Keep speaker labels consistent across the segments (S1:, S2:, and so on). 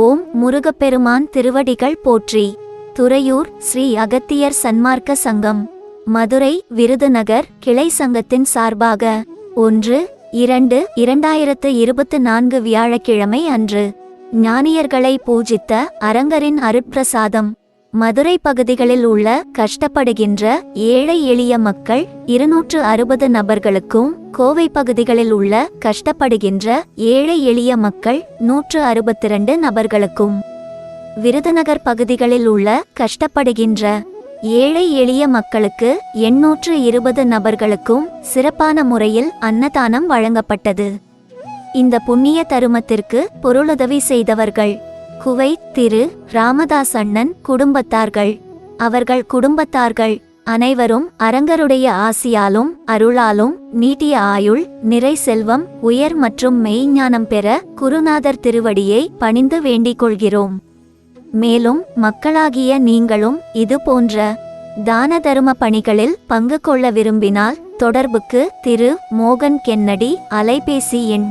S1: ஓம் முருகப்பெருமான் திருவடிகள் போற்றி. துறையூர் ஸ்ரீ அகத்தியர் சன்மார்க்க சங்கம். மதுரை விருதுநகர் கிளை சங்கத்தின் சார்பாக ஒன்று இரண்டு இரண்டாயிரத்து இருபத்து நான்கு வியாழக்கிழமை அன்று ஞானியர்களை பூஜித்த அரங்கரின் அருட்பிரசாதம். மதுரை பகுதிகளில் உள்ள கஷ்டப்படுகின்ற ஏழை எளிய மக்கள் இருநூற்று அறுபது நபர்களுக்கும் கோவை பகுதிகளில் உள்ள கஷ்டப்படுகின்ற ஏழை எளிய மக்கள் நூற்று அறுபத்திரண்டு நபர்களுக்கும். விருதுநகர் பகுதிகளில் உள்ள கஷ்டப்படுகின்ற ஏழை எளிய மக்களுக்கு எண்ணூற்று இருபது நபர்களுக்கும் சிறப்பான முறையில் அன்னதானம் வழங்கப்பட்டது. இந்த புண்ணிய தருமத்திற்கு பொருளுதவி செய்தவர்கள் குவைத் திரு ராமதாஸ் அண்ணன் குடும்பத்தார்கள். அவர்கள் குடும்பத்தார்கள். அனைவரும் அரங்கருடைய ஆசியாலும் அருளாலும் நீட்டிய ஆயுள் நிறை செல்வம் உயர் மற்றும் மெய்ஞானம் பெற குருநாதர் திருவடியை பணிந்து வேண்டிக் கொள்கிறோம். மேலும் மக்களாகிய நீங்களும் இது போன்ற தான தரும பணிகளில் பங்கு கொள்ள விரும்பினால் தொடர்புக்கு திரு மோகன் கென்னடி அலைபேசி எண்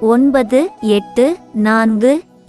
S1: ஒன்பது எட்டு நான்கு